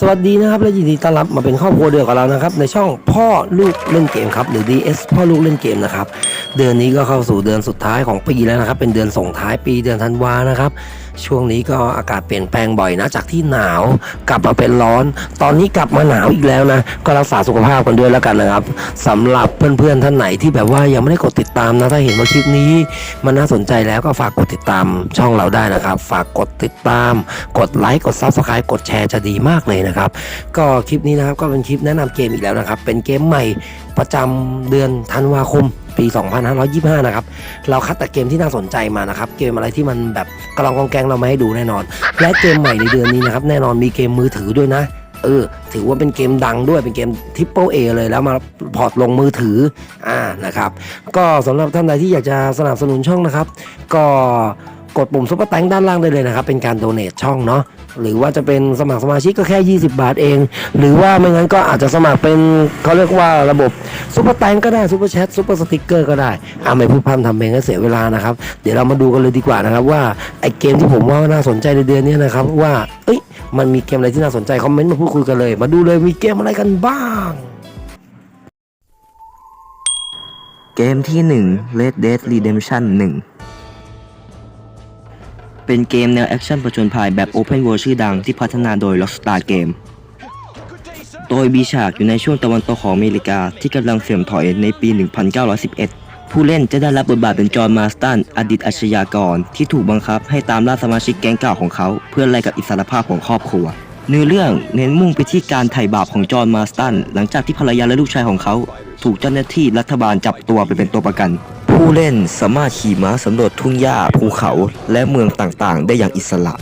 สวัสดีนะครับและยินดีต้อนรับมาเป็นครอบครัวเดียวกับเรานะครับ ในช่องพ่อลูกเล่นเกมครับหรือ DS พ่อลูกเล่นเกมนะครับ เดือนนี้ก็เข้าสู่เดือนสุดท้ายของปีแล้วนะครับ เป็นเดือนส่งท้ายปีเดือนธันวานะครับ ช่วงนี้ก็อากาศเปลี่ยนแปลงบ่อยนะ จากที่หนาวกลับมาเป็นร้อน ตอนนี้กลับมาหนาวอีกแล้วนะ ก็รักษาสุขภาพกันด้วยแล้วกันนะครับสำหรับเพื่อนๆท่านไหนที่แบบว่ายังไม่ได้กดติดตามนะ ถ้าเห็นว่าคลิปนี้ มันน่าสนใจแล้วก็ฝากกดติดตามช่องเราได้นะครับ ฝากกดติดตาม กดไลค์กด Subscribe กดแชร์จะดีมากเลยนะครับ ก็คลิปนี้นะครับก็เป็นคลิปแนะนำเกมอีกแล้วนะครับ เป็นเกมใหม่ประจำเดือนธันวาคม ปี 2525 นะครับ เราคัดแต่เกมที่น่าสนใจมานะครับ เกมอะไรที่มันแบบกระลองกองแกงเรามาให้ดูแน่นอน และเกมใหม่ในเดือนนี้นะครับ แน่นอนมีเกมมือถือด้วยนะ เออ ถือว่าเป็นเกมดังด้วย เป็นเกมทิปเปิลเอเลยแล้วมาพอร์ตลงมือถือ อ่า นะครับ ก็สำหรับท่านใดที่อยากจะสนับสนุนช่องนะครับ ก็ กดปุ่มซุปเปอร์แตงด้านล่างได้เลยนะครับ เป็นการโดเน a t ช่องเนาะหรือว่าจะเป็นสมัครสมาชิกก็แค่ 20 บาทเอง หรือว่าไม่งั้นก็อาจจะสมัครเป็นเขาเรียกว่าระบบซุปเปอร์แตงก็ได้ซุปเปอร์แชทซุปเปอร์สติกเกอร์ก็ได้อ่าไม่พูดพร่ำทำเพลงก็เสียเวลานะครับ เดี๋ยวเรามาดูกันเลยดีกว่านะครับ ว่าไอเกมที่ผมว่าน่าสนใจในเดือนนี้นะครับว่าเอ้ยมันมีเกมอะไรที่น่าสนใจคอมเมนต์มาพูดคุยกันเลย มาดูเลยมีเกมอะไรกันบ้างเกมที่ 1 Red Dead Redemption 1 เป็นเกมแนวแอคชั่นผจญภัยแบบ Open World ชื่อดังที่พัฒนาโดย Rockstar Game โดยมีฉากอยู่ในช่วงตะวันตกของอเมริกาที่กำลังเสื่อมถอยในปี 1911 ผู้เล่นจะได้รับบทบาทเป็นจอห์นมาสตันอดีตอาชญากร ที่ถูกบังคับให้ตามล่าสมาชิกแก๊งเก่าของเขา เพื่อไล่กับอิสรภาพของครอบครัวเนื้อเรื่องเน้นมุ่งไปที่การไถ่บาปของจอห์นมาสตันหลังจากที่ภรรยาและลูกชายของเขา ถูกเจ้าหน้าที่รัฐบาลจับตัวไปเป็นตัวประกัน ผู้เล่นสามารถขี่ม้าสำรวจทุ่งหญ้าภูเขาและเมืองต่างๆ ได้อย่างอิสระ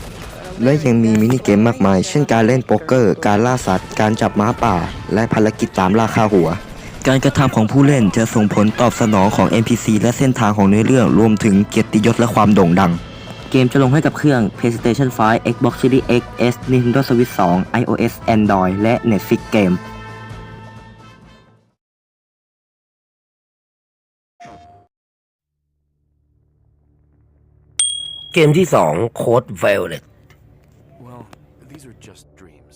และยังมีมินิเกมมากมาย เช่นการเล่นโป๊กเกอร์ การล่าสัตว์ การจับม้าป่า และภารกิจตามล่าฆ่าหัว การกระทำของผู้เล่นจะส่งผลตอบสนองของ NPC และเส้นทางของเนื้อเรื่องรวมถึงเกียรติยศและความโด่งดัง เกมจะลงให้กับเครื่อง PlayStation 5 Xbox Series X S Nintendo Switch 2 iOS Android และ Netflix Game เกมที่2 Code Violet Well, these are just dreams.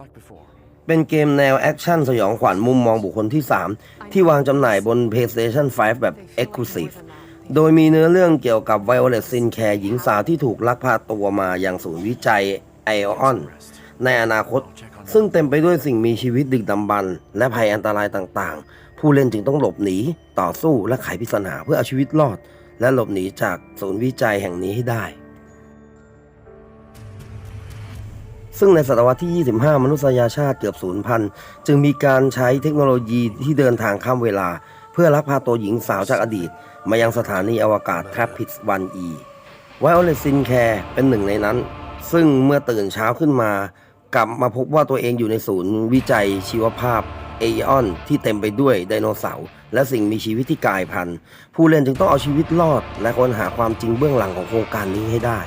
Like before. เป็นเกมแนวแอคชั่นสยองขวัญมุมมองบุคคลที่ 3 ที่วางจำหน่ายบน PlayStation 5 แบบ Exclusive โดยมีเนื้อเรื่องเกี่ยวกับ Violet Sinclair หญิงสาวที่ถูกลักพาตัวมายังศูนย์วิจัยไอออน ในอนาคต ซึ่งเต็มไปด้วยสิ่งมีชีวิตดึกดำบรรพ์และภัยอันตรายต่างๆ ผู้เล่นจึงต้องหลบหนี ต่อสู้และไขปริศนาเพื่อเอาชีวิตรอด และหลบหนีจากศูนย์วิจัยแห่งนี้ให้ได้ ซึ่งในศตวรรษที่ 25 มนุษยชาติเกือบสูญพันธุ์จึงมีการใช้เทคโนโลยีที่เดินทางข้ามเวลา เพื่อลักพาตัวหญิงสาวจากอดีต มายังสถานีอวกาศ Trappist 1E ไวโอเลตซินแคร์เป็นหนึ่งในนั้น ซึ่งเมื่อตื่นเช้าขึ้นมา กลับมาพบว่าตัวเองอยู่ในศูนย์วิจัยชีวภาพเอออนที่เต็มไปด้วยไดโนเสาร์ และสิ่งมีชีวิตที่กลายพันธุ์ผู้เล่นจึงต้องเอาชีวิตรอด และค้นหาความจริงเบื้องหลังของโครงการนี้ให้ได้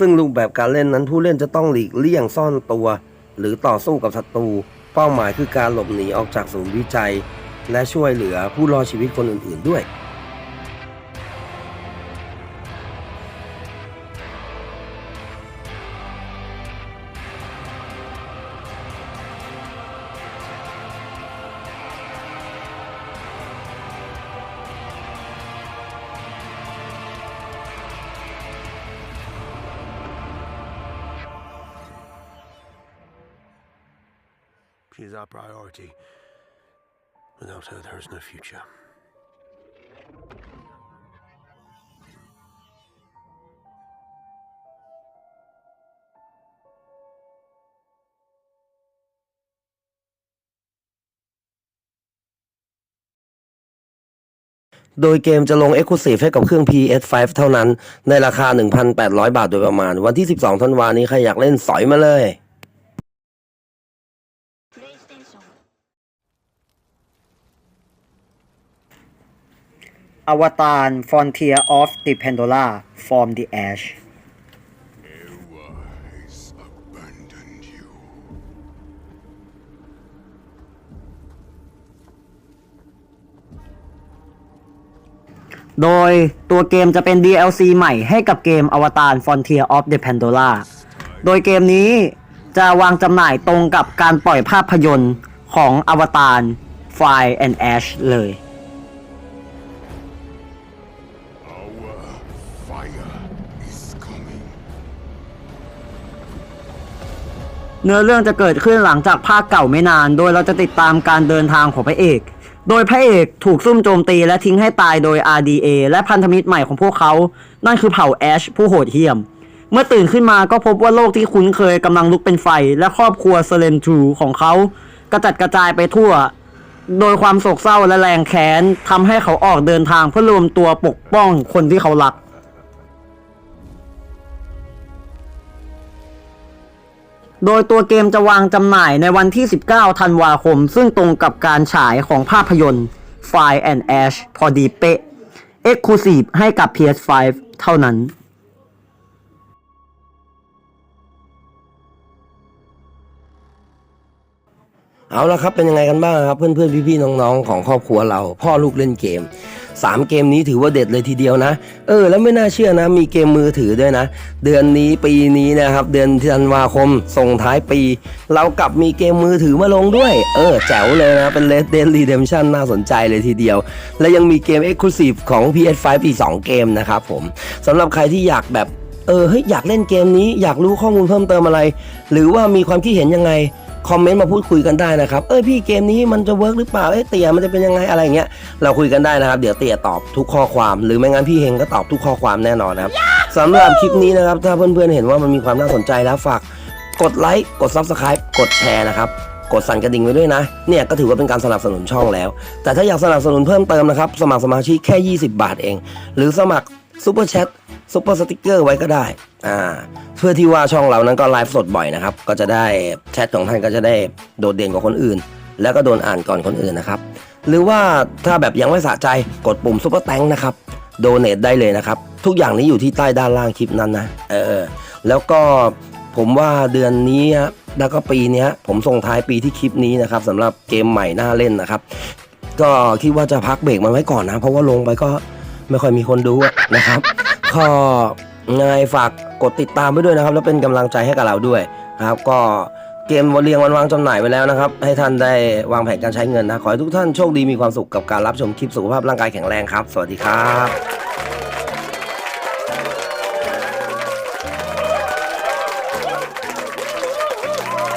ซึ่งรูปแบบการเล่นนั้นผู้เล่นจะต้องหลีกเลี่ยงซ่อนตัว หรือต่อสู้กับศัตรู เป้าหมายคือการหลบหนีออกจากศูนย์วิจัย และช่วยเหลือผู้รอดชีวิตคนอื่น ๆ ด้วย She's our priority. Without her, there is no future. โดยเกมจะลง Exclusive ให้กับเครื่อง PS5 เท่านั้น ในราคา 1,800 บาทโดยประมาณ วันที่ 12 ธันวานี้ใครอยากเล่นสอยมาเลย อวตาร Frontier of the Pandora from the Ash โดยตัวเกมจะเป็น DLC ใหม่ให้กับเกมอวตาร Frontier of the Pandora โดยเกมนี้จะวางจำหน่ายตรงกับการปล่อยภาพยนตร์ของอวตาร Fire and Ash เลย เนื้อเรื่องจะเกิดขึ้นหลังจากภาคเก่าไม่นาน โดยเราจะติดตามการเดินทางของพระเอก โดยพระเอกถูกซุ่มโจมตีและทิ้งให้ตายโดย RDA และพันธมิตรใหม่ของพวกเขา นั่นคือเผ่าแอชผู้โหดเหี้ยม เมื่อตื่นขึ้นมาก็พบว่าโลกที่คุ้นเคยกำลังลุกเป็นไฟ และครอบครัวเซเลนทูของเขา กระจัดกระจายไปทั่ว โดยความโศกเศร้าและแรงแค้นทำให้เขาออกเดินทางเพื่อรวมตัวปกป้องคนที่เขารัก โดยตัวเกมจะวางจำหน่ายในวันที่ 19 ธันวาคม ซึ่งตรงกับการฉายของภาพยนตร์ Fire and Ash พอดีเป๊ะ Exclusive ให้กับ PS5 เท่านั้นเอาละครับเป็นยังไงกันบ้างครับ เพื่อนๆพี่ๆน้องๆของครอบครัวเรา พ่อลูกเล่นเกม 3 เกมนี้ถือว่าเด็ดเลยทีเดียวนะ เออ แล้วไม่น่าเชื่อนะ มีเกมมือถือด้วยนะ เดือนนี้ปีนี้นะครับ เดือนธันวาคมส่งท้ายปี เรากลับมีเกมมือถือมาลงด้วย เออ แจ๋วเลยนะ เป็น Red Dead Redemption น่าสนใจเลยทีเดียว และยังมีเกม Exclusive ของ PS5 อีก2เกมนะครับผมสำหรับใครที่อยากแบบเออเฮ้ยอยากเล่นเกมนี้อยากรู้ข้อมูลเพิ่มเติมอะไร หรือว่ามีความคิดเห็นยังไง คอมเมนต์มาพูดคุยกันได้นะครับเอ้ยพี่เกมนี้มันจะเวิร์กหรือเปล่าเอ้ยเตี่ยมันจะเป็นยังไงอะไรเงี้ยเราคุยกันได้นะครับ เดี๋ยวเตี่ยตอบทุกข้อความ หรือไม่งั้นพี่เฮงก็ตอบทุกข้อความแน่นอนนะครับสำหรับคลิปนี้นะครับ ถ้าเพื่อนๆเห็นว่ามันมีความน่าสนใจแล้วฝากกดไลค์กด Subscribe กดแชร์นะครับกดสั่นกระดิ่งไว้ด้วยนะ เนี่ยก็ถือว่าเป็นการสนับสนุนช่องแล้ว แต่ถ้าอยากสนับสนุนเพิ่มเติมนะครับ สมัครสมาชิกแค่ 20 บาทเอง หรือสมัครซูเปอร์แชท ซูเปอร์สติกเกอร์ไว้ก็ได้อ่าเพื่อที่ว่าช่องเรานั้นก็ไลฟ์สดบ่อยนะครับ ก็จะได้แชทของท่านก็จะได้โดดเด่นกว่าคนอื่น แล้วก็โดนอ่านก่อนคนอื่นนะครับ หรือว่าถ้าแบบยังไม่สะใจกดปุ่มซุปเปอร์แตงนะครับโดเน a ได้เลยนะครับ ทุกอย่างนี้อยู่ที่ใต้ด้านล่างคลิปนั้นนะเออแล้วก็ผมว่าเดือนนี้ฮะแล้วก็ปีนี้ผมส่งท้ายปีที่คลิปนี้นะครับสำหรับเกมใหม่หน่าเล่นนะครับ ก็คิดว่าจะพักเบรกมันไว้ก่อนนะ เพราะว่าลงไปก็ไม่ค่อยมีคนดูนะครับ ก็ยังไงฝากกดติดตามไปด้วยนะครับ แล้วเป็นกำลังใจให้กับเราด้วยนะครับ ก็เกมวันเรียงวันวางจำหน่ายไว้แล้วนะครับ ให้ท่านได้วางแผนการใช้เงินนะขอให้ทุกท่านโชคดีมีความสุขกับการรับชมคลิปสุขภาพร่างกายแข็งแรงครับ สวัสดีครับ